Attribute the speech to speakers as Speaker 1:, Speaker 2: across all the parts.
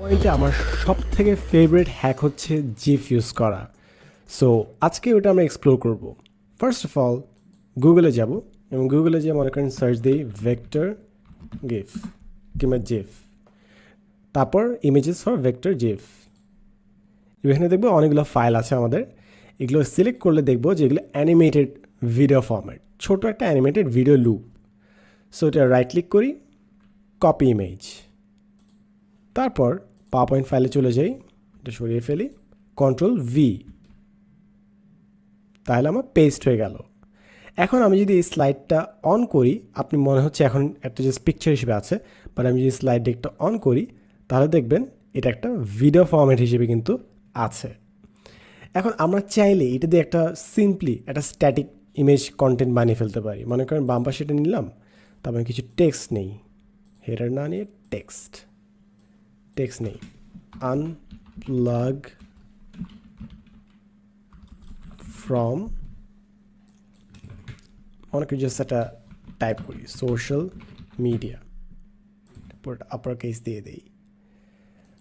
Speaker 1: পয়েন্টে আমার সব থেকে ফেভারিট হ্যাক হচ্ছে জিফ ইউজ করা। সো আজকে ওটা আমরা এক্সপ্লোর করব। ফার্স্ট অফ অল গুগলে যাব এবং গুগলে যে মনে করেন সার্চ দিই ভেক্টর গিফ কিংবা জিফ তারপর ইমেজেস ফর ভেক্টর জিফ এখানে দেখব অনেকগুলো ফাইল আছে আমাদের। এগুলো সিলেক্ট করলে দেখব যে এগুলো অ্যানিমেটেড ভিডিও ফর্ম্যাট ছোটো একটা অ্যানিমেটেড ভিডিও লুপ সো এটা রাইট ক্লিক করি কপি ইমেজ তারপর পাওয়ার পয়েন্ট ফাইলে চলে যাই, এটা সরিয়ে ফেলি কন্ট্রোল ভি তাহলে আমার পেস্ট হয়ে গেল। এখন আমি যদি এই স্লাইডটা অন করি, আপনি মনে হচ্ছে এখন একটা জাস্ট পিকচার হিসেবে আছে বাট আমি যদি স্লাইড ডেকটা অন করি, তাহলে দেখবেন এটা একটা ভিডিও ফর্ম্যাট হিসেবে কিন্তু আছে। এখন আমরা চাইলে এটা দিয়ে একটা সিম্পলি একটা স্ট্যাটিক ইমেজ কন্টেন্ট বানিয়ে ফেলতে পারি। মনে করেন বাম সেটা নিলাম তারপরে কিছু টেক্সট নেই। হেডার না নিয়ে টেক্সট টেক্সট নেই আনপ্লাগ ফ্রম অনেক জাস্ট একটা টাইপ করি সোশ্যাল মিডিয়া আপার কেস দিয়ে দিই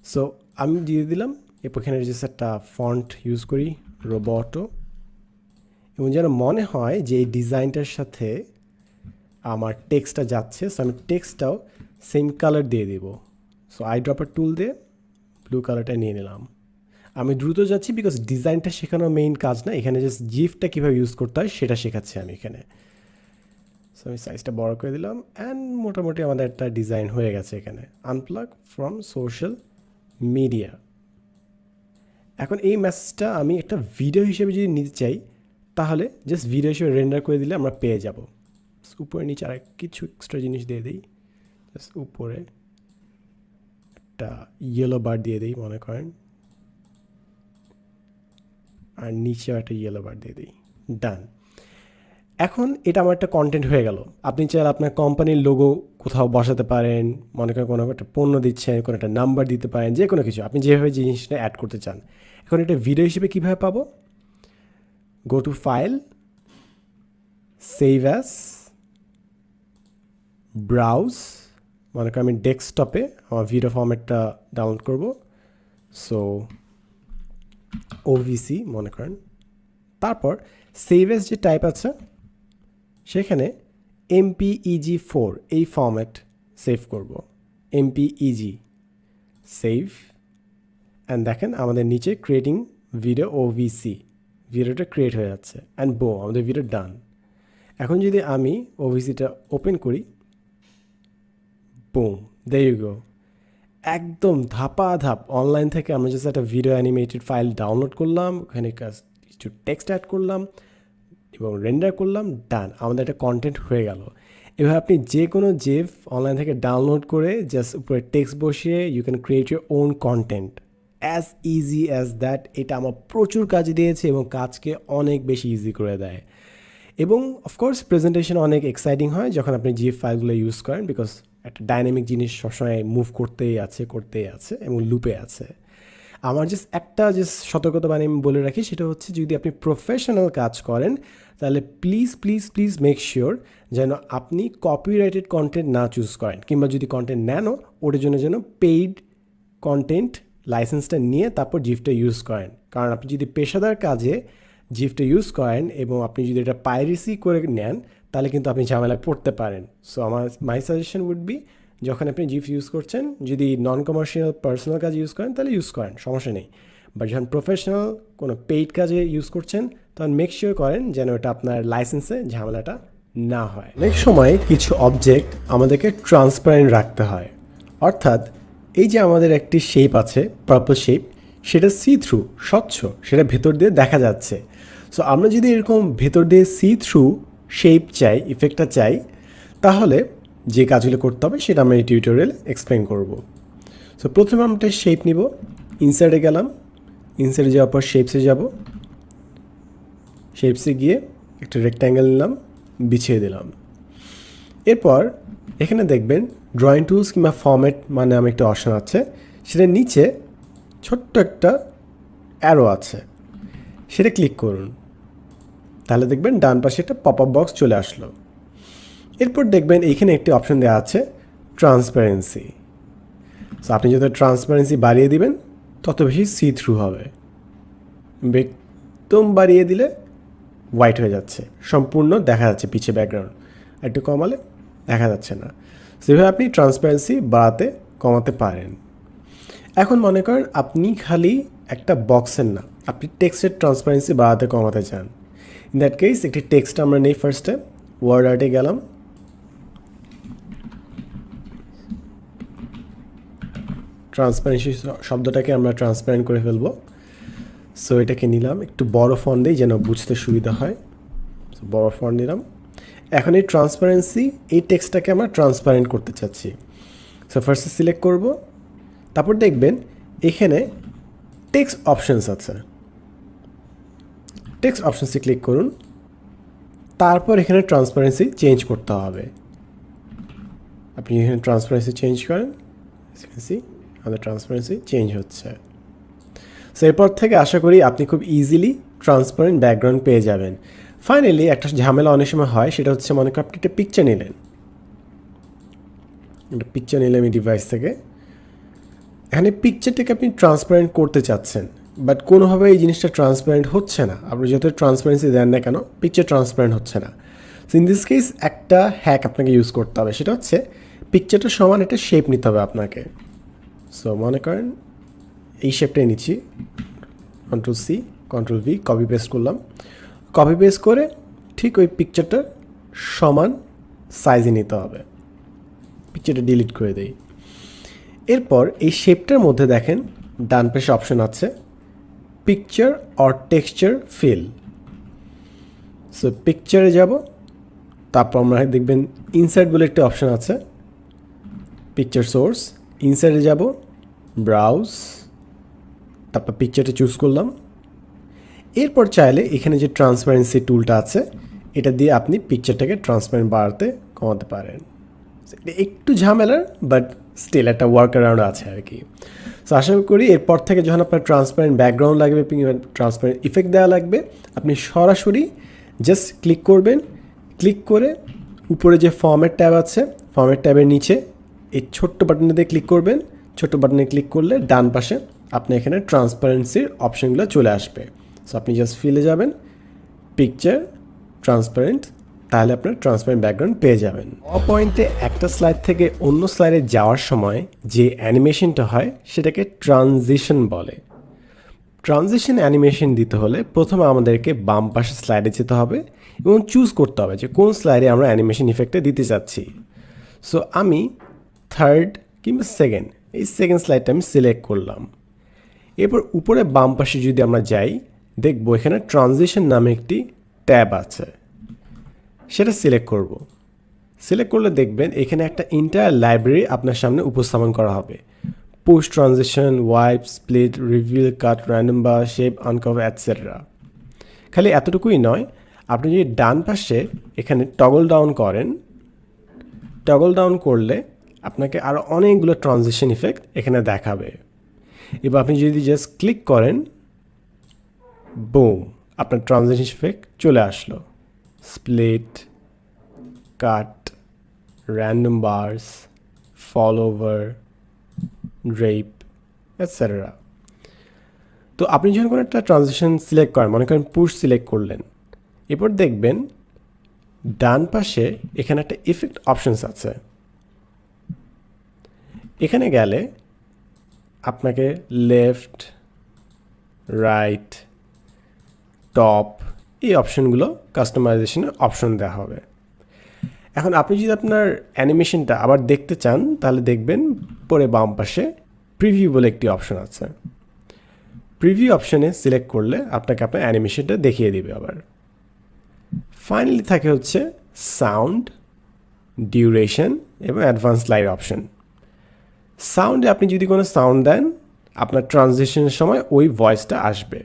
Speaker 1: সো আমি দিয়ে দিলাম এরপর এখানে জাস্ট একটা ফন্ট ইউজ করি রোবটো এবং যেন মনে হয় যে এই ডিজাইনটার সাথে আমার টেক্সটটা যাচ্ছে সো আমি টেক্সটটাও সেম কালার দিয়ে দেব সো আই ড্রপার টুল দিয়ে ব্লু কালারটা নিয়ে নিলাম। আমি দ্রুত যাচ্ছি বিকজ ডিজাইনটা শেখানো মেইন কাজ না, এখানে জাস্ট জিফটা কীভাবে ইউজ করতে হয় সেটা শেখাচ্ছি আমি এখানে। সো আমি সাইজটা বড় করে দিলাম অ্যান্ড মোটামুটি আমাদের একটা ডিজাইন হয়ে গেছে এখানে। আনপ্লাগ ফ্রম সোশ্যাল মিডিয়া এখন এই মেসেজটা আমি একটা ভিডিও হিসেবে যদি নিতে চাই, তাহলে জাস্ট ভিডিও হিসেবে রেন্ডার করে দিলে আমরা পেয়ে যাব। উপরে নিচে আর কিছু এক্সট্রা জিনিস দিয়ে দিই। জাস্ট উপরে। একটা ইয়েলো বার দিয়ে দিই, মনে করেন। আর নিচেও একটা ইয়েলো বার দিয়ে দিই। ডান এখন এটা আমার একটা কন্টেন্ট হয়ে গেল। আপনি চাইলে আপনার কোম্পানির লোগো কোথাও বসাতে পারেন, মনে করেন কোনো একটা পণ্য দিচ্ছেন, কোনো একটা নাম্বার দিতে পারেন, যে কোনো কিছু। আপনি যেভাবে জিনিসটা অ্যাড করতে চান। এখন এটা ভিডিও হিসেবে কীভাবে পাবো? Go to file save as browse মনে করেন আমি ডেস্কটপে আমার ভিডিও ফর্মেটটা ডাউনলোড করব। সো ওভিসি মনে করেন। তারপর সেভ এস যে টাইপ আছে, সেখানে এমপিইজি ফোর এই ফর্ম্যাট সেভ করব। এমপিইজি সেভ অ্যান্ড দেখেন আমাদের নিচে ক্রিয়েটিং ভিডিও ওভিসি ভিডিওটা ক্রিয়েট হয়ে যাচ্ছে অ্যান্ড বো আমাদের ভিডিও ডান এখন যদি আমি ও ওভিসিটা ওপেন করি বুম দে ইউ গো একদম ধাপা ধাপ অনলাইন থেকে আমরা জাস্ট একটা ভিডিও অ্যানিমেটেড ফাইল ডাউনলোড করলাম, ওখানে কিছু টেক্সট অ্যাড করলাম এবং রেন্ডার করলাম ডান আমাদের একটা কন্টেন্ট হয়ে গেল। এভাবে আপনি যে কোনো জেফ অনলাইন থেকে ডাউনলোড করে জাস্ট উপরে টেক্সট বসিয়ে you can create your own content as easy as that এটা আমার প্রচুর কাজ দিয়েছে এবং কাজকে অনেক বেশি ইজি করে দেয়। এবং অফকোর্স প্রেজেন্টেশন অনেক এক্সাইটিং হয় যখন আপনি জিএফ ফাইলগুলো ইউজ করেন বিকজ একটা ডাইনামিক জিনিস সবসময় মুভ করতেই আছে করতেই আছে এবং লুপে আছে। আমার জাস্ট একটা যে সতর্কতা মানে আমি বলে রাখি, সেটা হচ্ছে যদি আপনি প্রফেশনাল কাজ করেন, তাহলে please please please make sure যেন আপনি কপিরাইটেড কন্টেন্ট না চুজ করেন কিংবা যদি কন্টেন্ট নেনও ওটার জন্য যেন পেইড কন্টেন্ট লাইসেন্সটা নিয়ে তারপর জিফটা ইউজ করেন। কারণ আপনি যদি পেশাদার কাজে জিফটা ইউজ করেন এবং আপনি যদি এটা পাইরেসি করে নেন তাহলে কিন্তু আপনি ঝামেলায় পড়তে পারেন। সো আমার মাই সাজেশন উড বি যখন আপনি জিফ ইউজ করছেন, যদি নন কমার্শিয়াল পার্সোনাল কাজে ইউজ করেন, তাহলে ইউজ করেন, সমস্যা নেই। বাট যখন প্রফেশনাল কোনো পেইড কাজে ইউজ করছেন, তখন মেক শিওর করেন যেন এটা আপনার লাইসেন্সে ঝামেলাটা না হয়। অনেক সময় কিছু অবজেক্ট আমাদেরকে ট্রান্সপারেন্ট রাখতে হয়। অর্থাৎ, এই যে আমাদের একটি শেপ আছে পার্পল শেপ সেটা সি থ্রু স্বচ্ছ, সেটা ভেতর দিয়ে দেখা যাচ্ছে। সো আমরা যদি এরকম ভেতর দিয়ে সি থ্রু শেপ চাই ইফেক্টটা চাই, তাহলে যে কাজগুলো করতে হবে সেটা আমরা এই টিউটোরিয়াল এক্সপ্লেন করব। সো প্রথমে আমরা একটা শেপ নিব। ইনসাইডে গেলাম। ইনসাইডে যাওয়ার পর শেপসে যাব। শেপসে গিয়ে একটা রেক্ট্যাঙ্গেল নিলাম, বিছিয়ে দিলাম। এরপর এখানে দেখবেন ড্রয়িং টুলস কিংবা ফর্ম্যাট মানে আমি একটা অপশন আছে সেটার নিচে ছোট্ট একটা অ্যারো আছে। সেটা ক্লিক করুন। তাহলে দেখবেন ডান পাশে একটা পপ আপ বক্স চলে আসলো। এরপর দেখবেন এইখানে একটি অপশন দেওয়া আছে ট্রান্সপারেন্সি সো আপনি যত ট্রান্সপারেন্সি বাড়িয়ে দিবেন, তত বেশি সি থ্রু হবে। একদম বাড়িয়ে দিলে হোয়াইট হয়ে যাচ্ছে। সম্পূর্ণ দেখা যাচ্ছে পিছে ব্যাকগ্রাউন্ড একটু কমালে দেখা যাচ্ছে না। সেভাবে আপনি ট্রান্সপারেন্সি বাড়াতে, কমাতে পারেন। এখন মনে করেন আপনি খালি একটা বক্সের না, আপনি টেক্সটের ট্রান্সপারেন্সি বাড়াতে, কমাতে চান। ইন দ্যাট কেস একটি টেক্সট আমরা নেই ফার্স্টে ওয়ার্ড আর্টে গেলাম। ট্রান্সপারেন্সি শব্দটাকে আমরা ট্রান্সপারেন্ট করে ফেলব। সো এটাকে নিলাম একটু বড় ফন্ট দিই যেন বুঝতে সুবিধা হয়। So, বড় ফন্ট নিলাম। এখন এই ট্রান্সপারেন্সি এই টেক্সটটাকে আমরা ট্রান্সপারেন্ট করতে চাচ্ছি। সো ফার্স্টে সিলেক্ট করব। তারপর দেখবেন এখানে টেক্সট অপশানস আছে। টেক্সট অপশনসে ক্লিক করুন। তারপর এখানে ট্রান্সপারেন্সি চেঞ্জ করতে হবে। আপনি এখানে ট্রান্সপারেন্সি চেঞ্জ করেন। সি আমাদের ট্রান্সপারেন্সি চেঞ্জ হচ্ছে। সো এরপর থেকে আশা করি আপনি খুব ইজিলি ট্রান্সপারেন্ট ব্যাকগ্রাউন্ড পেয়ে যাবেন। ফাইনালি একটা ঝামেলা অনেক সময় হয়, সেটা হচ্ছে মনে করেন আপনি একটা পিকচার নিলেন। একটা পিকচার নিলেন এই ডিভাইস থেকে। এখানে পিকচারটাকে আপনি ট্রান্সপারেন্ট করতে চাচ্ছেন। বাট কোনোভাবে এই জিনিসটা ট্রান্সপারেন্ট হচ্ছে না। আপনি যত ট্রান্সপারেন্সি দেন না কেন পিকচার ট্রান্সপারেন্ট হচ্ছে না। সো ইন দিস কেস একটা হ্যাক আপনাকে ইউজ করতে হবে। সেটা হচ্ছে পিকচারটা সমান একটা শেপ নিতে হবে আপনাকে। সো মনে করেন, এই শেপটাই নিচ্ছি। Control C control V copy paste করলাম। কপি পেস্ট করে ঠিক ওই পিকচারটা সমান সাইজে নিতে হবে। পিকচারটা ডিলিট করে দেই। এরপর এই শেপটার মধ্যে দেখেন, ডান পাশে অপশন আছে। Picture or texture fill so পিকচারে যাব, তারপর আমরা দেখবেন ইনসার্ট বলে একটা অপশন আছে পিকচার সোর্স ইনসার্টে যাব ব্রাউজ তারপর পিকচারটা চুজ করলাম। এরপর চাইলে এখানে যে ট্রান্সপারেন্সি টুলটা আছে, এটা দিয়ে আপনি পিকচারটাকে ট্রান্সপারেন্ট বাড়াতে কমাতে পারেন। একটু ঝামেলার বাট স্টিল একটা ওয়ার্ক অ্যারাউন্ড আছে আর কি। সো আশা করি এরপর থেকে যখন আপনার ট্রান্সপারেন্ট ব্যাকগ্রাউন্ড লাগবে ট্রান্সপারেন্ট ইফেক্ট দেওয়া লাগবে, আপনি সরাসরি জাস্ট ক্লিক করবেন। ক্লিক করে উপরে যে ফর্মের ট্যাব আছে ফর্মের ট্যাবের নিচে এই ছোট্ট বাটনটাতে ক্লিক করবেন। ছোট্ট বাটনে ক্লিক করলে ডান পাশে আপনি এখানে ট্রান্সপারেন্সির অপশনগুলো চলে আসবে। সো আপনি জাস্ট ফিলে যাবেন পিকচার ট্রান্সপারেন্ট তাহলে আপনার ট্রান্সপারেন্ট ব্যাকগ্রাউন্ড পেয়ে যাবেন। অ পয়েন্টে একটা স্লাইড থেকে অন্য স্লাইডে যাওয়ার সময় যে অ্যানিমেশনটা হয়, সেটাকে ট্রানজিশন বলে। ট্রানজিশন অ্যানিমেশন দিতে হলে প্রথমে আমাদেরকে বাম পাশে স্লাইডে যেতে হবে এবং চুজ করতে হবে যে কোন স্লাইডে আমরা অ্যানিমেশন ইফেক্টটা দিতে চাচ্ছি। সো আমি থার্ড কিংবা সেকেন্ড এই সেকেন্ড স্লাইডটা আমি সিলেক্ট করলাম। এরপর উপরে বাম পাশে যদি আমরা যাই, দেখব এখানে ট্রানজিশন নামে একটি ট্যাব আছে। সেটা সিলেক্ট করব। সিলেক্ট করলে দেখবেন এখানে একটা ইন্টায়ার লাইব্রেরি আপনার সামনে উপস্থাপন করা হবে। Post transition wipe split reveal cut random বা শেপ আনকভার অ্যাটসেট্রা খালি এতটুকুই নয়, আপনি যদি ডান পাশে এখানে টগল ডাউন করেন টগল ডাউন করলে আপনাকে আরও অনেকগুলো ট্রানজিশন ইফেক্ট এখানে দেখাবে। এবার আপনি যদি জাস্ট ক্লিক করেন বুম আপনার ট্রানজিশন ইফেক্ট চলে আসলো। Split, cut, random bars, fall over, drape, etc. তো আপনি যখন কোনো একটা ট্রানজিশন সিলেক্ট করেন মনে করেন পুশ সিলেক্ট করলেন এরপর দেখবেন ডান পাশে এখানে একটা ইফেক্ট অপশনস আছে এখানে গেলে আপনাকে লেফট রাইট টপ এই অপশনগুলো কাস্টমাইজেশনের অপশন দেওয়া হবে। এখন আপনি যদি আপনার অ্যানিমেশনটা আবার দেখতে চান, তাহলে দেখবেন পরে বাম পাশে প্রিভিউ বলে একটি অপশন আছে। প্রিভিউ অপশনে সিলেক্ট করলে আপনাকে আপনার অ্যানিমেশনটা দেখিয়ে দিবে আবার। ফাইনালি থাকে হচ্ছে সাউন্ড ডিউরেশন এবং অ্যাডভান্স লাইট অপশন সাউন্ডে আপনি যদি কোনো সাউন্ড দেন, আপনার ট্রানজেকশনের সময় ওই ভয়েসটা আসবে।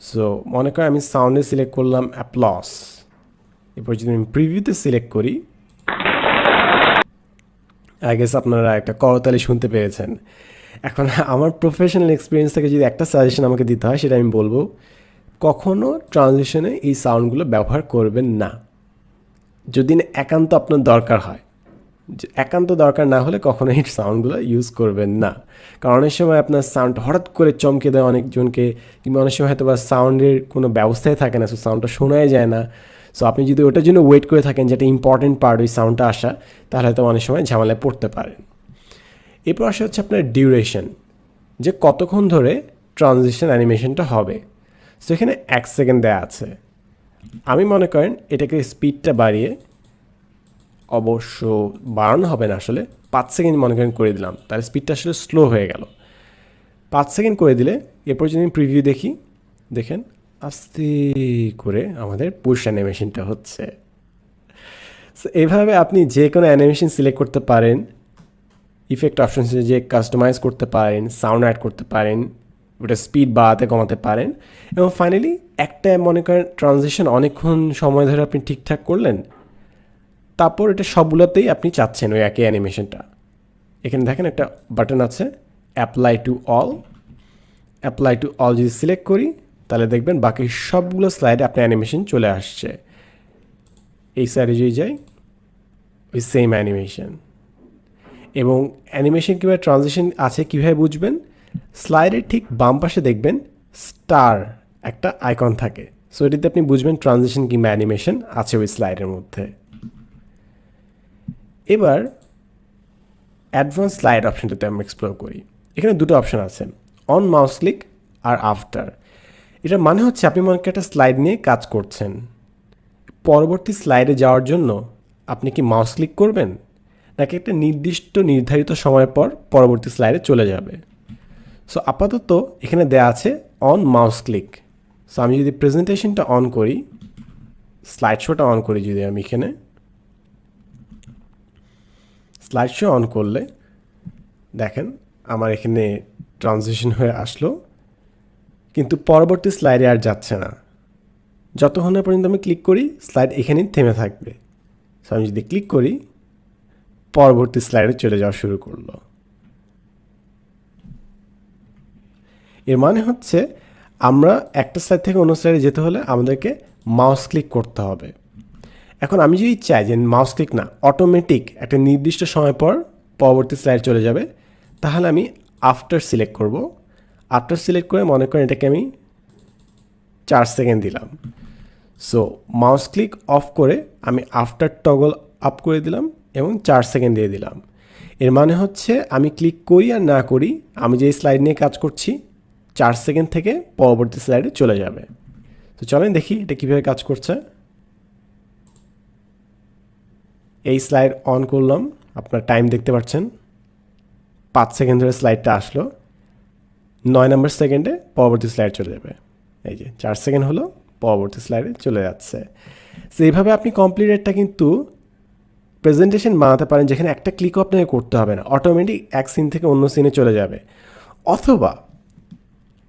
Speaker 1: সো মনে করেন আমি সাউন্ডে সিলেক্ট করলাম অ্যাপ্লস এরপর যদি আমি প্রিভিউতে সিলেক্ট করি আই গেস আপনারা একটা করতালি শুনতে পেরেছেন এখন আমার প্রফেশনাল এক্সপিরিয়েন্স থেকে যদি একটা সাজেশন আমাকে দিতে হয়, সেটা আমি বলব কখনও ট্রানজিশনে এই সাউন্ডগুলো ব্যবহার করবেন না। যদি একান্ত আপনার দরকার হয়। একান্ত দরকার না হলে কখনো এই সাউন্ডগুলো ইউজ করবেন না। কারণ অনেক সময় আপনার সাউন্ড হঠাৎ করে চমকে দেয় অনেকজনকে, কিংবা অনেক সময় হয়তো বা সাউন্ডের কোনো ব্যবস্থাই থাকে না সো সাউন্ডটা শোনাই যায় না। সো আপনি যদি ওটার জন্য ওয়েট করে থাকেন যেটা ইম্পর্টেন্ট পার্ট ওই সাউন্ডটা আসা, তাহলে হয়তো অনেক সময় ঝামেলায় পড়তে পারেন। এরপর আসে হচ্ছে আপনার ডিউরেশন যে কতক্ষণ ধরে ট্রানজিশন অ্যানিমেশনটা হবে। সো এখানে এক সেকেন্ড দেওয়া আছে। আমি মনে করেন এটাকে স্পিডটা বাড়িয়ে অবশ্য বাড়ানো হবে না আসলে। পাঁচ সেকেন্ড মনে করেন করে দিলাম। তাহলে স্পিডটা আসলে স্লো হয়ে গেল। পাঁচ সেকেন্ড করে দিলে এরপর যদি আমি প্রিভিউ দেখি। দেখেন, আস্তে করে আমাদের পুশ অ্যানিমেশনটা হচ্ছে। সো এইভাবে আপনি যে কোনো অ্যানিমেশন সিলেক্ট করতে পারেন। ইফেক্ট অপশন যে কাস্টমাইজ করতে পারেন সাউন্ড অ্যাড করতে পারেন, ওটা স্পিড বাড়াতে কমাতে পারেন। এবং ফাইনালি একটা মনে করেন ট্রানজিশন অনেকক্ষণ সময় ধরে আপনি ঠিকঠাক করলেন। তারপর এটা সবগুলোতেই আপনি চাচ্ছেন ওই একই অ্যানিমেশনটা এখানে দেখেন একটা বাটন আছে apply to all apply to all যদি সিলেক্ট করি, তাহলে দেখবেন বাকি সবগুলো স্লাইডে আপনার অ্যানিমেশন চলে আসছে। এই সাইডে যদি যাই, ওই সেম অ্যানিমেশন এবং অ্যানিমেশন কিংবা ট্রানজিশন আছে কীভাবে বুঝবেন? স্লাইডের ঠিক বাম পাশে দেখবেন স্টার একটা আইকন থাকে। সো এটিতে আপনি বুঝবেন ট্রানজিশন কিংবা অ্যানিমেশন আছে ওই স্লাইডের মধ্যে। এবার অ্যাডভান্স স্লাইড অপশনটাতে আমরা এক্সপ্লোর করি। এখানে দুটো অপশন আছে অন মাউস ক্লিক আর আফটার এটা মানে হচ্ছে আপনি মনে একটা স্লাইড নিয়ে কাজ করছেন। পরবর্তী স্লাইডে যাওয়ার জন্য আপনি কি মাউস ক্লিক করবেন? নাকি একটা নির্দিষ্ট নির্ধারিত সময় পর পরবর্তী স্লাইডে চলে যাবে? সো আপাতত এখানে দেয়া আছে অন মাউস ক্লিক সো আমি যদি প্রেজেন্টেশনটা অন করি স্লাইড শোটা অন করি যদি আমি এখানে। স্লাইড শো অন করলে, দেখেন আমার এখানে ট্রানজিশন হয়ে আসলো, কিন্তু পরবর্তী স্লাইডে আর যাচ্ছে না। যতক্ষণ না পর্যন্ত আমি ক্লিক করি স্লাইড এখানেই থেমে থাকবে। সো আমি যদি ক্লিক করি, পরবর্তী স্লাইডে চলে যাওয়া শুরু করল। এর মানে হচ্ছে, আমরা একটা স্লাইড থেকে অন্য স্লাইডে যেতে হলে আমাদেরকে মাউস ক্লিক করতে হবে। এখন আমি যদি চাই যে মাউস ক্লিক না অটোমেটিক একটা নির্দিষ্ট সময় পর পরবর্তী স্লাইড চলে যাবে, তাহলে আমি আফটার সিলেক্ট করব। আফটার সিলেক্ট করে মনে করেন এটাকে আমি চার সেকেন্ড দিলাম। সো মাউস ক্লিক অফ করে আমি আফটার টগল আপ করে দিলাম এবং চার সেকেন্ড দিয়ে দিলাম। এর মানে হচ্ছে আমি ক্লিক করি আর না করি, আমি যে স্লাইড নিয়ে কাজ করছি, চার সেকেন্ড থেকে পরবর্তী স্লাইডে চলে যাবে। তো চলেন দেখি এটা কীভাবে কাজ করছে। এই স্লাইড অন করলাম। আপনার টাইম দেখতে পাচ্ছেন। পাঁচ সেকেন্ড ধরে স্লাইডটা আসলো। নয় নম্বর সেকেন্ডে পরবর্তী স্লাইড চলে যাবে। এই যে, চার সেকেন্ড হলো, পরবর্তী স্লাইডে চলে যাচ্ছে। সো এইভাবে আপনি কমপ্লিট একটা কিন্তু প্রেজেন্টেশন বানাতে পারেন, যেখানে একটা ক্লিকও আপনাকে করতে হবে না। অটোমেটিক এক সিন থেকে অন্য সিনে চলে যাবে। অথবা,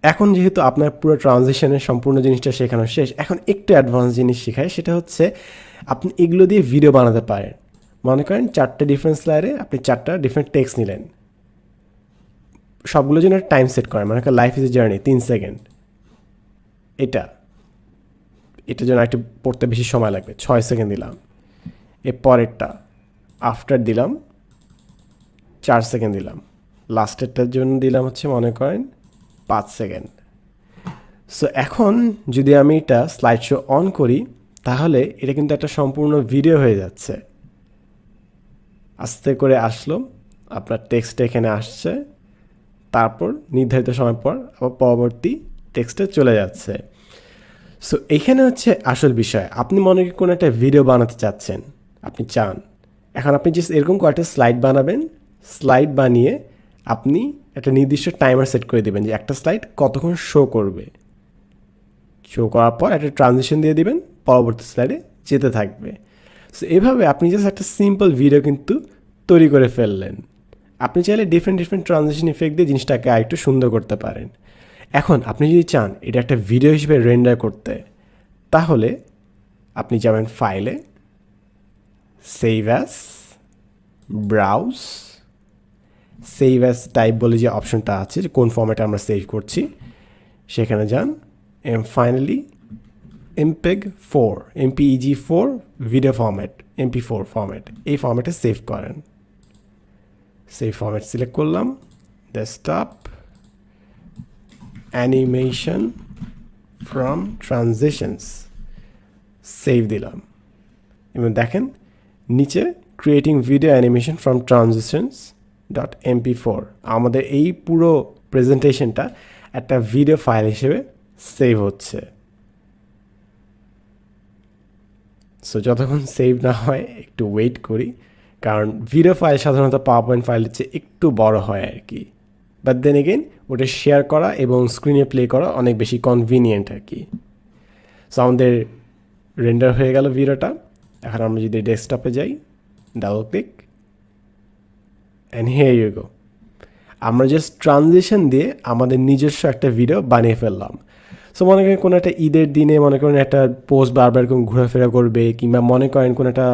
Speaker 1: এখন যেহেতু আপনার পুরো ট্রানজিশনের সম্পূর্ণ জিনিসটা শেখানো শেষ, এখন একটু অ্যাডভান্স জিনিস শেখায়, সেটা হচ্ছে আপনি এগুলো দিয়ে ভিডিও বানাতে পারেন। মনে করেন চারটে ডিফারেন্ট স্লাইডে আপনি চারটা ডিফারেন্ট টেক্সট নিলেন। সবগুলোর জন্য টাইম সেট করেন, মনে করেন লাইফ ইজ এ জার্নি তিন সেকেন্ড এটা এটার জন্য একটু পড়তে বেশি সময় লাগবে, ছয় সেকেন্ড দিলাম। এর পরেরটা আফটার দিলাম, চার সেকেন্ড দিলাম। লাস্টেরটার জন্য দিলাম হচ্ছে মনে করেন পাঁচ সেকেন্ড সো এখন যদি আমি এটা স্লাইড শো অন করি, তাহলে এটা কিন্তু একটা সম্পূর্ণ ভিডিও হয়ে যাচ্ছে। আস্তে করে আসলো। আপনার টেক্সটটা এখানে আসছে। তারপর নির্ধারিত সময় পর আবার পরবর্তী টেক্সটে চলে যাচ্ছে। সো এখানে হচ্ছে আসল বিষয়। আপনি মনে করি কোনো একটা ভিডিও বানাতে চাচ্ছেন। আপনি চান। এখন আপনি জাস্ট এরকম কয়েকটা স্লাইড বানাবেন। স্লাইড বানিয়ে আপনি একটা নির্দিষ্ট টাইমার সেট করে দেবেন যে একটা স্লাইড কতক্ষণ শো করবে। শো করার পর একটা ট্রানজিশন দিয়ে দিবেন। পরবর্তী স্লাইডে যেতে থাকবে। সো এভাবে আপনি জাস্ট একটা সিম্পল ভিডিও কিন্তু তৈরি করে ফেললেন। আপনি চাইলে ডিফারেন্ট ডিফারেন্ট ট্রানজিশন ইফেক্ট দিয়ে জিনিসটাকে আরেকটু সুন্দর করতে পারেন। এখন আপনি যদি চান এটা একটা ভিডিও হিসেবে রেন্ডার করতে, তাহলে আপনি যাবেন ফাইলে save as browse save as type বলে যে অপশনটা আছে, যে কোন ফর্ম্যাটে আমরা সেভ করছি, সেখানে যান M finally MPEG four MPEG four video format MP four format এই ফর্ম্যাটে সেভ করেন। সেই ফর্ম্যাট সিলেক্ট করলাম desktop animation from transitions save দিলাম। এবং দেখেন, নিচে creating video animation from transitions dot MP four আমাদের এই পুরো প্রেজেন্টেশনটা একটা ভিডিও ফাইল হিসেবে সেভ হচ্ছে। সো যতক্ষণ সেভ না হয়, একটু ওয়েট করি। কারণ ভিডিও ফাইল সাধারণত পাওয়ার পয়েন্ট ফাইলের চেয়ে একটু বড় হয় আর কি। বাট দেন এগেন ওটা শেয়ার করা এবং স্ক্রিনে প্লে করা অনেক বেশি কনভিনিয়েন্ট আর কি। সো আমাদের রেন্ডার হয়ে গেল ভিডিওটা এখন আমরা যদি ডেস্কটপে যাই double click and here you go আমরা জাস্ট ট্রানজিশন দিয়ে আমাদের নিজস্ব একটা ভিডিও বানিয়ে ফেললাম। সো মনে করেন কোনো একটা ঈদের দিনে মনে করেন একটা পোস্ট বারবার এরকম ঘোরাফেরা করবে কিংবা মনে করেন কোনো একটা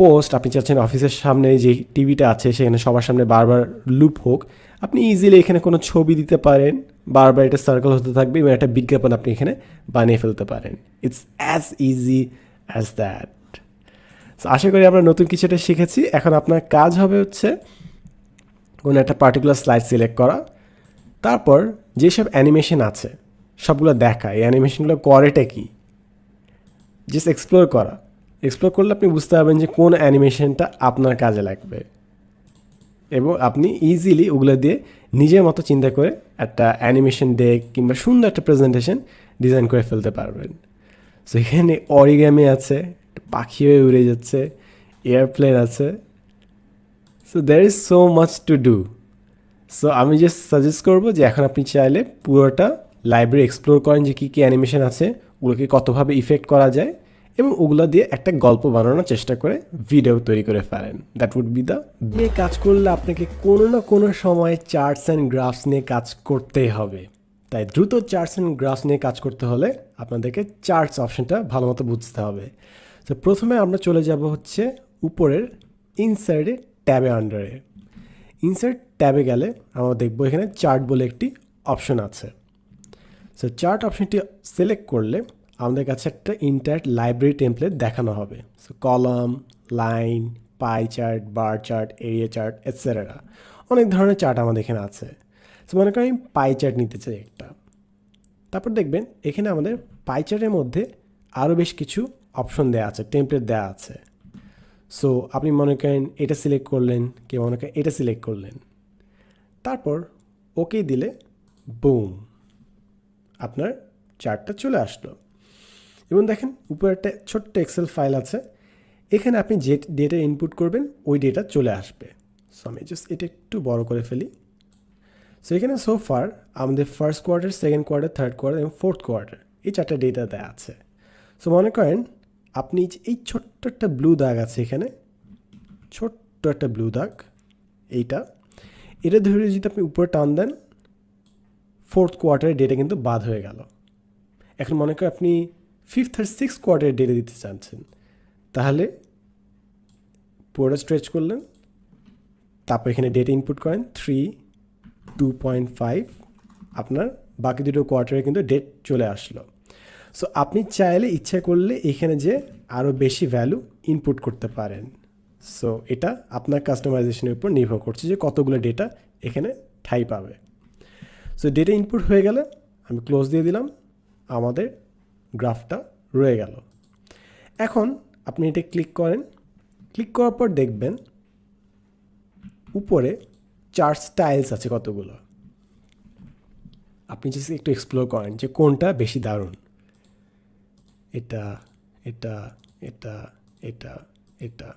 Speaker 1: পোস্ট আপনি চাচ্ছেন অফিসের সামনে যে টিভিটা আছে সেখানে সবার সামনে বারবার লুপ হোক, আপনি ইজিলি এখানে কোনো ছবি দিতে পারেন, বারবার এটা সার্কেল হতে থাকবে এবং একটা বিজ্ঞাপন আপনি এখানে বানিয়ে ফেলতে পারেন। It's as easy as that so আশা করি আমরা নতুন কিছু একটা শিখেছি। এখন আপনার কাজ হবে হচ্ছে কোনো একটা পার্টিকুলার স্লাইড সিলেক্ট করা। তারপর যেসব অ্যানিমেশন আছে সবগুলো দেখা এই অ্যানিমেশনগুলো করেটা কি? জাস্ট এক্সপ্লোর করা। এক্সপ্লোর করলে আপনি বুঝতে পারবেন যে কোন অ্যানিমেশনটা আপনার কাজে লাগবে। এবং আপনি ইজিলি ওগুলো দিয়ে নিজের মতো চিন্তা করে একটা অ্যানিমেশন ডেক কিংবা সুন্দর একটা প্রেজেন্টেশন ডিজাইন করে ফেলতে পারবেন। সো এখানে অরিগ্যামি আছে, পাখি হয়ে উড়ে যাচ্ছে এয়ারপ্লেন আছে। So there is so much to do so আমি জাস্ট সাজেস্ট করব যে এখন আপনি চাইলে পুরোটা লাইব্রেরি এক্সপ্লোর করেন যে কী কী অ্যানিমেশন আছে, ওগুলোকে কতভাবে ইফেক্ট করা যায় এবং ওগুলো দিয়ে একটা গল্প বানানোর চেষ্টা করে ভিডিও তৈরি করে ফেলেন। দ্যাট উড বি দ্য নিয়ে কাজ করলে আপনাকে কোনো না কোনো সময় চার্টস অ্যান্ড গ্রাফস নিয়ে কাজ করতেই হবে। তাই দ্রুত চার্টস অ্যান্ড গ্রাফস নিয়ে কাজ করতে হলে আপনাদেরকে চার্টস অপশনটা ভালো মতো বুঝতে হবে। তো প্রথমে আমরা চলে যাব হচ্ছে উপরের ইনসাইডে ট্যাবে আন্ডারে ইনসাইড ট্যাবে গেলে আমরা দেখব এখানে চার্ট বলে একটি অপশন আছে। সো চার্ট অপশনটি সিলেক্ট করলে আমাদের কাছে একটা ইন্টার লাইব্রেরি টেমপ্লেট দেখানো হবে। So column line pie chart bar chart area chart etcetera অনেক ধরনের চার্ট আমাদের এখানে আছে। সো মনে আমি পাই চার্ট নিতে চাই একটা। তারপর দেখবেন এখানে আমাদের পাই চার্টের মধ্যে আরও বেশ কিছু অপশন দেওয়া আছে টেমপ্লেট দেওয়া আছে। সো আপনি মনে করেন এটা সিলেক্ট করলেন, কেউ মনে করেন এটা সিলেক্ট করলেন। তারপর ওকে দিলে বুম আপনার চার্টটা চলে আসলো। এবং দেখেন, উপরে একটা ছোট্ট এক্সেল ফাইল আছে। এখানে আপনি যে ডেটা ইনপুট করবেন, ওই ডেটা চলে আসবে। সো আমি জাস্ট এটা একটু বড় করে ফেলি। সো এখানে সো ফার আমাদের first quarter second quarter third quarter এবং ফোর্থ কোয়ার্টার এই চারটা ডেটা দেওয়া আছে। সো মনে করেন আপনি এই ছোট্ট একটা ব্লু দাগ আছে এখানে, ছোট্ট একটা ব্লু দাগ, এইটা। এটা ধরে যদি আপনি উপরে টান দেন ফোর্থ কোয়ার্টারের ডেটা কিন্তু বাদ হয়ে গেল। এখন মনে করেন আপনি ফিফথ আর সিক্স কোয়ার্টারের ডেটা দিতে চাচ্ছেন। তাহলে পুরোটা স্ট্রেচ করলেন, তারপর এখানে ডেটা ইনপুট করেন থ্রি টু পয়েন্ট ফাইভ আপনার বাকি দুটো কোয়ার্টারে কিন্তু ডেট চলে আসলো। সো আপনি চাইলে ইচ্ছা করলে এখানে যে আরও বেশি ভ্যালু ইনপুট করতে পারেন। সো এটা আপনার কাস্টমাইজেশনের উপর নির্ভর করছে যে কতগুলো ডেটা এখানে ঠাই পাবে। সো ডেটা ইনপুট হয়ে গেলে আমি ক্লোজ দিয়ে দিলাম, আমাদের গ্রাফটা রয়ে গেল। এখন আপনি এটা ক্লিক করেন। ক্লিক করার পর দেখবেন উপরে চার স্টাইলস আছে কতগুলো। আপনি যদি একটু এক্সপ্লোর করেন যে কোনটা বেশি দারুণ। এটা এটা এটা এটা এটা।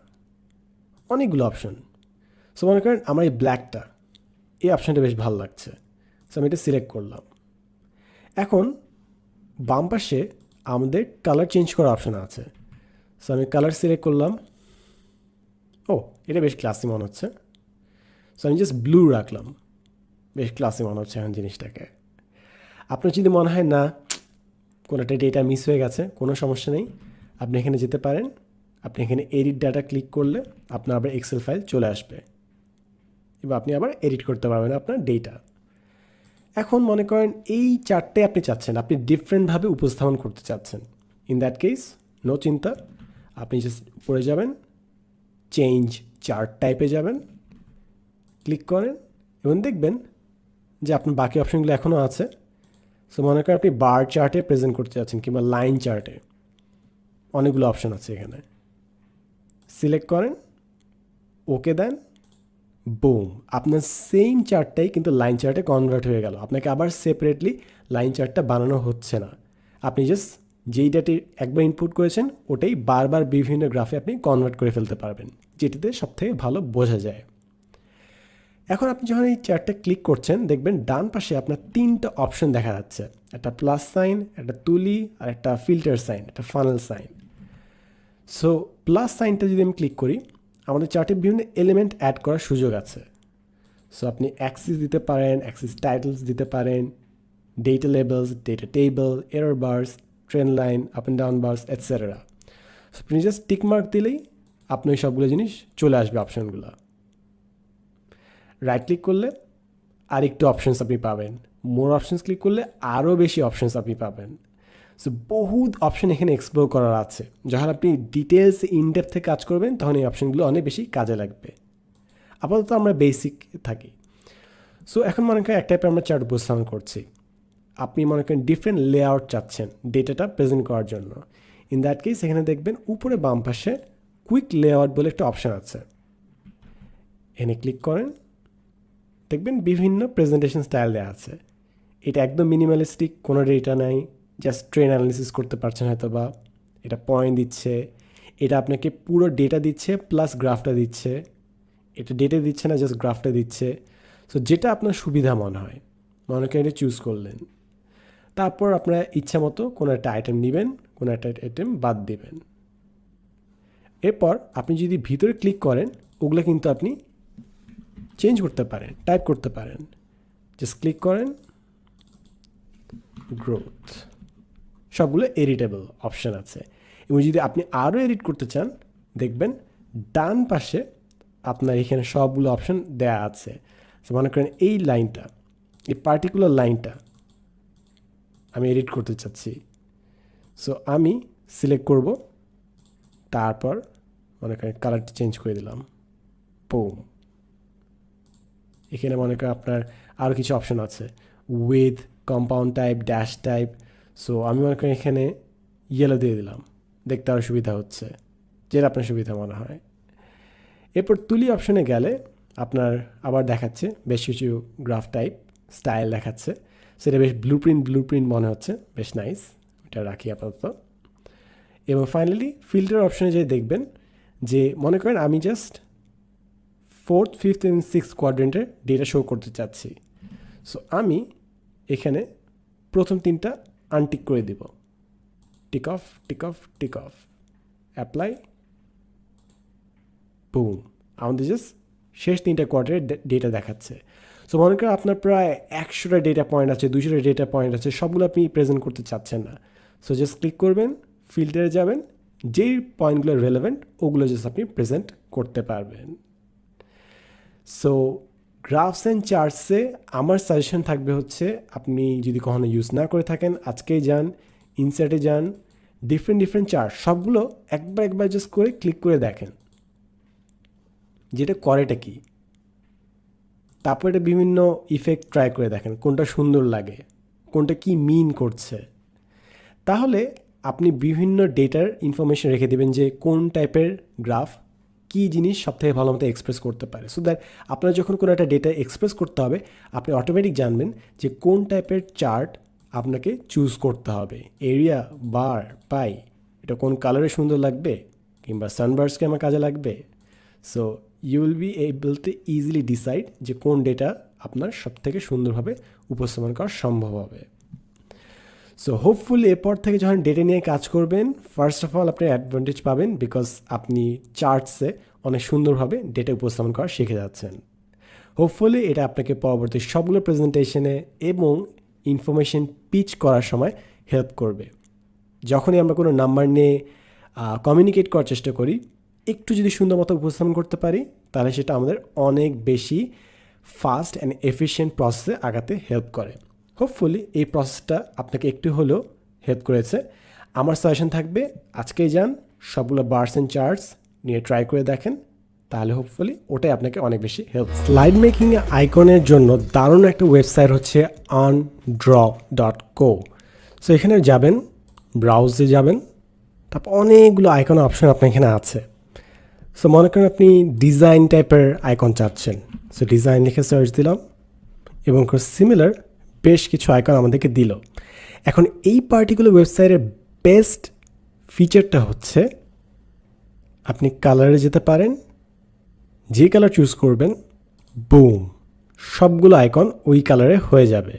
Speaker 1: অনেকগুলো অপশন সো মনে করেন আমার এই ব্ল্যাকটা এই অপশানটা বেশ ভালো লাগছে। সো আমি এটা সিলেক্ট করলাম। এখন, বাম পাশে আমাদের কালার চেঞ্জ করার অপশান আছে। সো আমি কালার সিলেক্ট করলাম। ও, এটা বেশ ক্লাসি মনে হচ্ছে। সো আমি জাস্ট ব্লু রাখলাম। বেশ ক্লাসি মনে হচ্ছে এখন জিনিসটাকে। আপনার যদি মনে হয়, না কোনো একটা ডেটা মিস হয়ে গেছে, কোনো সমস্যা নেই। আপনি এখানে যেতে পারেন। আপনি এখানে এডিট ডাটা ক্লিক করলে আপনার আবার এক্সেল ফাইল চলে আসবে। এবার আপনি আবার এডিট করতে পারবেন আপনার ডেটা এখন মনে করেন এই চারটে আপনি চাচ্ছেন, আপনি ডিফারেন্টভাবে উপস্থাপন করতে চাচ্ছেন। ইন দ্যাট কেস নো চিন্তা, আপনি জাস্ট উপরে যাবেন চেঞ্জ চার্ট টাইপে যাবেন ক্লিক করেন এবং দেখবেন যে আপনার বাকি অপশনগুলো এখনও আছে। সো মনে করেন আপনি বার চার্টে প্রেজেন্ট করতে যাচ্ছেন কিংবা লাইন চার্টে অনেকগুলো অপশন আছে এখানে। সিলেক্ট করেন ওকে দেন বুম আপনার সেম চার্টটাই কিন্তু লাইন চার্টে কনভার্ট হয়ে গেল। আপনাকে আবার সেপারেটলি লাইন চার্টটা বানানো হচ্ছে না। আপনি জাস্ট যেই ডাটি একবার ইনপুট করেছেন, ওটাই বারবার বিভিন্ন গ্রাফে আপনি কনভার্ট করে ফেলতে পারবেন, যেটিতে সবথেকে ভালো বোঝা যায়। এখন আপনি যখন এই চার্টটা ক্লিক করছেন, দেখবেন ডান পাশে আপনার তিনটা অপশন দেখা যাচ্ছে। একটা প্লাস সাইন একটা তুলি, আর একটা ফিল্টার সাইন একটা ফানেল সাইন সো প্লাস সাইনটা যদি আমি ক্লিক করি আমাদের চার্টে বিভিন্ন এলিমেন্ট অ্যাড করার সুযোগ আছে। সো আপনি অ্যাক্সিস দিতে পারেন অ্যাক্সিস টাইটেলস দিতে পারেন data labels data table error bars trend line up and down bars etcetera so আপনি জাস্ট টিক মার্ক দিলেই আপনি সবগুলো জিনিস চলে আসবে অপশনগুলো রাইট ক্লিক করলে আরেকটু অপশনস আপনি পাবেন। মোর অপশনস ক্লিক করলে আরও বেশি অপশনস আপনি পাবেন। সো বহুত অপশন এখানে এক্সপ্লোর করার আছে। যখন আপনি ডিটেলস ইনডেপথে কাজ করবেন, তখন এই অপশনগুলো অনেক বেশি কাজে লাগবে। আপাতত আমরা বেসিক থাকি। সো এখন মনে করেন এক টাইপের আমরা চার্ট উপস্থাপন করছি। আপনি মনে করেন ডিফারেন্ট লেআউট চাচ্ছেন ডেটাটা প্রেজেন্ট করার জন্য। ইন দ্যাট কেস এখানে দেখবেন উপরে বাম পাশে কুইক লেআউট বলে একটা অপশান আছে। এনে ক্লিক করেন। দেখবেন বিভিন্ন প্রেজেন্টেশন স্টাইল দেওয়া আছে। এটা একদম মিনিমালিস্টিক কোনো ডেটা নাই। জাস্ট ট্রেন অ্যানালিসিস করতে পারছেন হয়তো বা এটা পয়েন্ট দিচ্ছে। এটা আপনাকে পুরো ডেটা দিচ্ছে প্লাস গ্রাফটা দিচ্ছে। এটা ডেটা দিচ্ছে না জাস্ট গ্রাফটা দিচ্ছে। সো যেটা আপনার সুবিধা মনে হয়, মনে করেন এটা চুজ করলেন। তারপর আপনার ইচ্ছা মতো কোনো একটা আইটেম নেবেন, কোনো একটা আইটেম বাদ দেবেন। এরপর আপনি যদি ভিতরে ক্লিক করেন, ওগুলো কিন্তু আপনি চেঞ্জ করতে পারেন টাইপ করতে পারেন। জাস্ট ক্লিক করেন গ্রোথ সবগুলো এডিটেবল অপশান আছে। এবং যদি আপনি আরও এডিট করতে চান, দেখবেন ডান পাশে আপনার এখানে সবগুলো অপশান দেয়া আছে। মনে করেন এই লাইনটা, এই পার্টিকুলার লাইনটা আমি এডিট করতে চাচ্ছি। সো আমি সিলেক্ট করব, তারপর মনে করেন কালারটি চেঞ্জ করে দিলাম। পোম এখানে মনে করেন আপনার আরও কিছু অপশন আছে। With compound type dash type so আমি মনে করি এখানে ইয়েলো দিয়ে দিলাম। দেখতে আরও সুবিধা হচ্ছে, যেটা আপনার সুবিধা মনে হয়। এরপর তুলি অপশনে গেলে আপনার আবার দেখাচ্ছে বেশ কিছু গ্রাফ টাইপ স্টাইল দেখাচ্ছে। সেটা বেশ ব্লু প্রিন্ট ব্লু প্রিন্ট মনে হচ্ছে, বেশ নাইস এটা রাখি আপাতত। এবং ফাইনালি ফিল্টার অপশনে যে দেখবেন যে মনে করেন আমি just fourth fifth and six কোয়াড্রেন্টের data show করতে চাচ্ছি। সো আমি এখানে প্রথম তিনটা আনটিক করে দিব। Tick off tick off tick off. Apply. Boom. আমাদের জাস্ট শেষ তিনটা কোয়ার্টারের ডেটা দেখাচ্ছে। সো মনে করেন আপনার প্রায় একশোটা ডেটা পয়েন্ট আছে দুশোটা ডেটা পয়েন্ট আছে, সবগুলো আপনি প্রেজেন্ট করতে চাচ্ছেন না। সো জাস্ট ক্লিক করবেন ফিল্টারে যাবেন, যেই পয়েন্টগুলো রেলেভেন্ট ওগুলো জাস্ট আপনি প্রেজেন্ট করতে পারবেন। সো গ্রাফস অ্যান্ড চার্টসে আমার সাজেশন থাকবে হচ্ছে, আপনি যদি কখনো ইউজ না করে থাকেন, আজকেই যান ইনসার্টে যান ডিফারেন্ট ডিফারেন্ট চার্ট সবগুলো একবার একবার জাস্ট করে ক্লিক করে দেখেন। যেটা করেটা কি? তারপর এটা বিভিন্ন ইফেক্ট ট্রাই করে দেখেন, কোনটা সুন্দর লাগে, কোনটা কি মিন করছে। তাহলে আপনি বিভিন্ন ডেটার ইনফরমেশন রেখে দেবেন যে কোন টাইপের গ্রাফ কী জিনিস সবথেকে ভালো মতো এক্সপ্রেস করতে পারে? সো দ্যাট আপনার যখন কোনো একটা ডেটা এক্সপ্রেস করতে হবে, আপনি অটোমেটিক জানবেন যে কোন টাইপের চার্ট আপনাকে চুজ করতে হবে। এরিয়া বার পাই এটা কোন কালারে সুন্দর লাগবে? কিংবা সানবার্সকে আমার কাজে লাগবে? So you will be able to easily decide যে কোন ডেটা আপনার সবথেকে সুন্দরভাবে উপস্থাপন করা সম্ভব হবে। সো হোপফুলি এরপর থেকে যখন ডেটা নিয়ে কাজ করবেন ফার্স্ট অফ অল আপনি অ্যাডভান্টেজ পাবেন বিকজ আপনি চার্টসে অনেক সুন্দরভাবে ডেটা উপস্থাপন করা শিখে যাচ্ছেন। হোপফুলি এটা আপনাকে পরবর্তী সবগুলো প্রেজেন্টেশনে এবং ইনফরমেশন পিচ করার সময় হেল্প করবে। যখনই আমরা কোনো নাম্বার নিয়ে কমিউনিকেট করার চেষ্টা করি, একটু যদি সুন্দর মতো উপস্থাপন করতে পারি, তাহলে সেটা আমাদের অনেক বেশি ফাস্ট অ্যান্ড এফিশিয়েন্ট প্রসেসে আগাতে হেল্প করে। হোপফুলি এই প্রসেসটা আপনাকে একটু হলেও হেল্প করেছে। আমার সাজেশন থাকবে, আজকেই যান, সবগুলো বার্স অ্যান্ড চার্টস নিয়ে ট্রাই করে দেখেন। তাহলে হোপফুলি ওটাই আপনাকে অনেক বেশি হেল্প স্লাইড মেকিং আইকনের জন্য দারুণ একটা ওয়েবসাইট হচ্ছে on draw dot co so এখানে যাবেন ব্রাউজে যাবেন, তারপর অনেকগুলো আইকন অপশন আপনার এখানে আছে। সো মনে করেন আপনি ডিজাইন টাইপের আইকন চাচ্ছেন। সো ডিজাইন লিখে সার্চ দিলাম এবং সিমিলার বেশ কিছু আইকন আমাদেরকে দিল। এখন এই পার্টিকুলার ওয়েবসাইটের বেস্ট ফিচারটা হচ্ছে, আপনি কালারে যেতে পারেন, যে কালার চুজ করবেন বুম সবগুলো আইকন ওই কালারে হয়ে যাবে।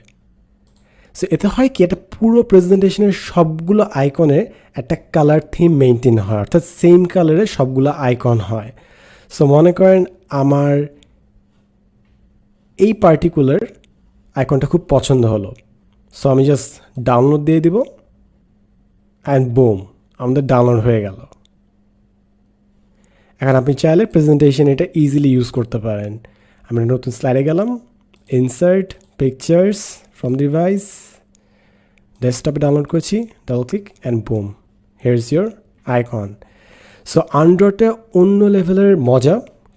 Speaker 1: সো এতে হয় কি একটা পুরো প্রেজেন্টেশনের সবগুলো আইকনে একটা কালার থিম মেনটেন হয়, অর্থাৎ সেম কালারে সবগুলো আইকন হয়। সো মনে করেন আমার এই পার্টিকুলার আইকনটা খুব পছন্দ হলো। সো আমি জাস্ট ডাউনলোড দিয়ে দিব অ্যান্ড বোম আমাদের ডাউনলোড হয়ে গেল। এখন আপনি চাইলে প্রেজেন্টেশন এটা ইজিলি ইউজ করতে পারেন। আমরা নতুন স্লাইডে গেলাম। ইনসার্ট পিকচার্স ফ্রম ডিভাইস ডেস্কটপে ডাউনলোড করছি double click and boom here is icon so আন্ড্রয়েডে অন্য লেভেলের মজা,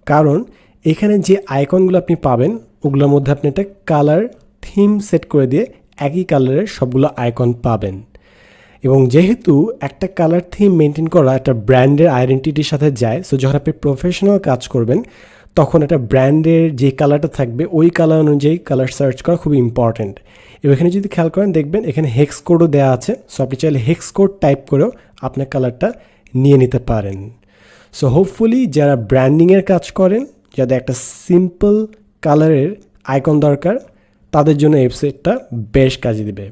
Speaker 1: কারণ এখানে যে আইকনগুলো আপনি পাবেন, ওগুলোর মধ্যে আপনি একটা কালার থিম সেট করে দিয়ে একই কালারের সবগুলো আইকন পাবেন। এবং যেহেতু একটা কালার থিম মেনটেন করা একটা ব্র্যান্ডের আইডেন্টিটির সাথে যায়, সো যখন আপনি প্রফেশনাল কাজ করবেন, তখন একটা ব্র্যান্ডের যে কালারটা থাকবে, ওই কালার অনুযায়ী কালার সার্চ করা খুবই ইম্পর্ট্যান্ট এবং এখানে যদি খেয়াল করেন, দেখবেন এখানে হেক্স কোডও দেওয়া আছে, সো আপনি চাইলে হেক্স কোড টাইপ করেও আপনার কালারটা নিয়ে নিতে পারেন। সো হোপফুলি যারা ব্র্যান্ডিংয়ের কাজ করেন, যাদের একটা সিম্পল কালারের আইকন দরকার তাদের জন্য ওয়েবসাইটটা বেশ কাজে দিবে।